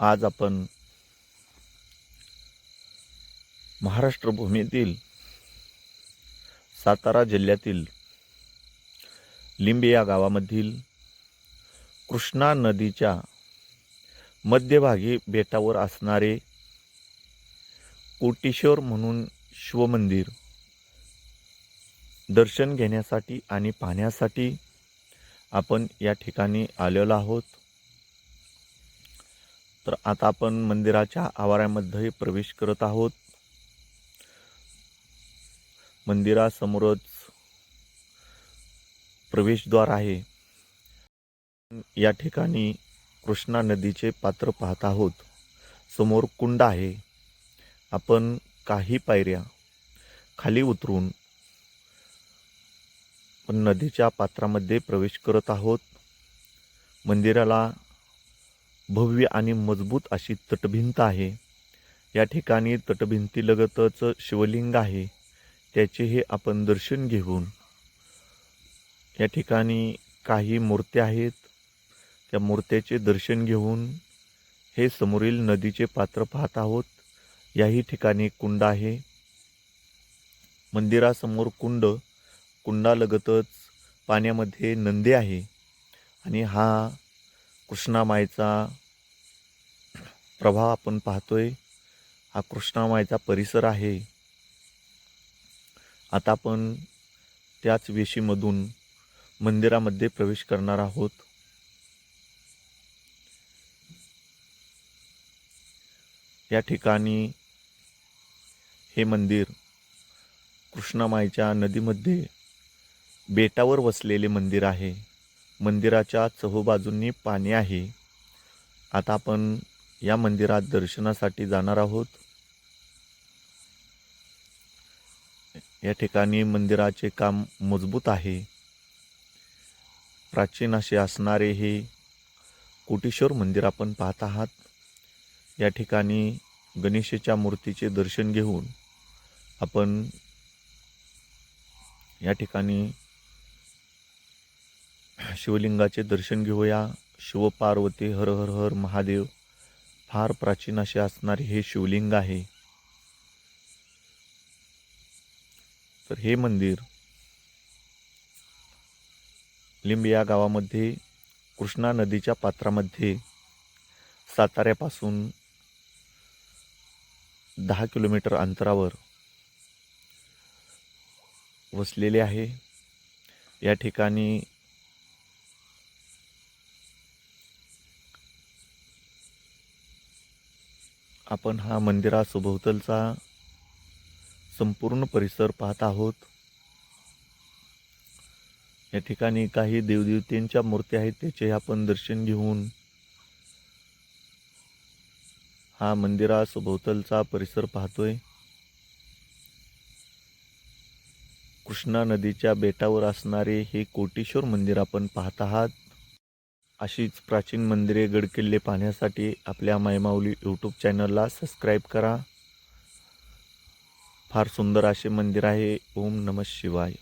आज आपण महाराष्ट्र भूमीतील सातारा जिल्ह्यातील लिंबे या गावामधील कृष्णा नदीच्या मध्यभागी बेटावर असणारे कोटेश्वर म्हणून शिवमंदिर दर्शन घेण्यासाठी आणि पाहण्यासाठी आपण या ठिकाणी आलेलो आहोत. तर आता आपण मंदिराच्या आवारामध्ये प्रवेश करत आहोत. मंदिरासमोरच प्रवेशद्वार आहे. या ठिकाणी कृष्णा नदीचे पात्र पाहत आहोत. समोर कुंड आहे. आपण काही पायऱ्या खाली उतरून नदीच्या पात्रामध्ये प्रवेश करत आहोत. मंदिराला भव्य आणि मजबूत अशी तटभिंत आहे. या ठिकाणी तटभिंतीलगतच शिवलिंग आहे. त्याचे हे आपण दर्शन घेऊन. या ठिकाणी काही मूर्त्या आहेत. त्या मूर्त्याचे दर्शन घेऊन हे समोरील नदीचे पात्र पाहत आहोत. याही ठिकाणी कुंड आहे. मंदिरासमोर कुंड. कुंडालगतच पाण्यामध्ये नंदी आहे. आणि हा कृष्णामाईचा प्रभाव आपण पाहतोय. हा कृष्णामाईचा परिसर आहे. आता आपण त्याच वेशीमधून मंदिरामध्ये प्रवेश करणार आहोत. या ठिकाणी हे मंदिर कृष्णामाईच्या नदीमध्ये बेटावर वसलेले मंदिर आहे. मंदिराच्या चहूबाजूंनी पाणी आहे. आता आपण या मंदिरात दर्शनासाठी जाणार आहोत. या ठिकाणी मंदिराचे काम मजबूत आहे. प्राचीन असे असणारे हे कोटेश्वर मंदिर आपण पाहत आहात. या ठिकाणी गणेशाच्या मूर्तीचे दर्शन घेऊन आपण या ठिकाणी शिवलिंगाचे दर्शन घेऊया. शिवपार्वती हर हर हर महादेव. फार प्राचीन असे असणारे हे शिवलिंग आहे. तर हे मंदिर लिंब या गावामध्ये कृष्णा नदीच्या पात्रामध्ये साताऱ्यापासून दहा किलोमीटर अंतरावर वसलेले आहे. या ठिकाणी आपण हा मंदिरासभोवतलचा संपूर्ण परिसर पाहत आहोत. या ठिकाणी काही देवदेवतेंच्या मूर्त्या आहेत त्याचे आपण दर्शन घेऊन हा मंदिरासभोवतलचा परिसर पाहतोय. कृष्णा नदीच्या बेटावर असणारे हे कोटेश्वर मंदिर आपण पाहत आहात. अशीच प्राचीन मंदिरे गडकिल्ले पाहण्यासाठी आपल्या मायमाऊली यूट्यूब चॅनलला सबस्क्राईब करा. फार सुंदर असे मंदिर आहे. ओम नमः शिवाय.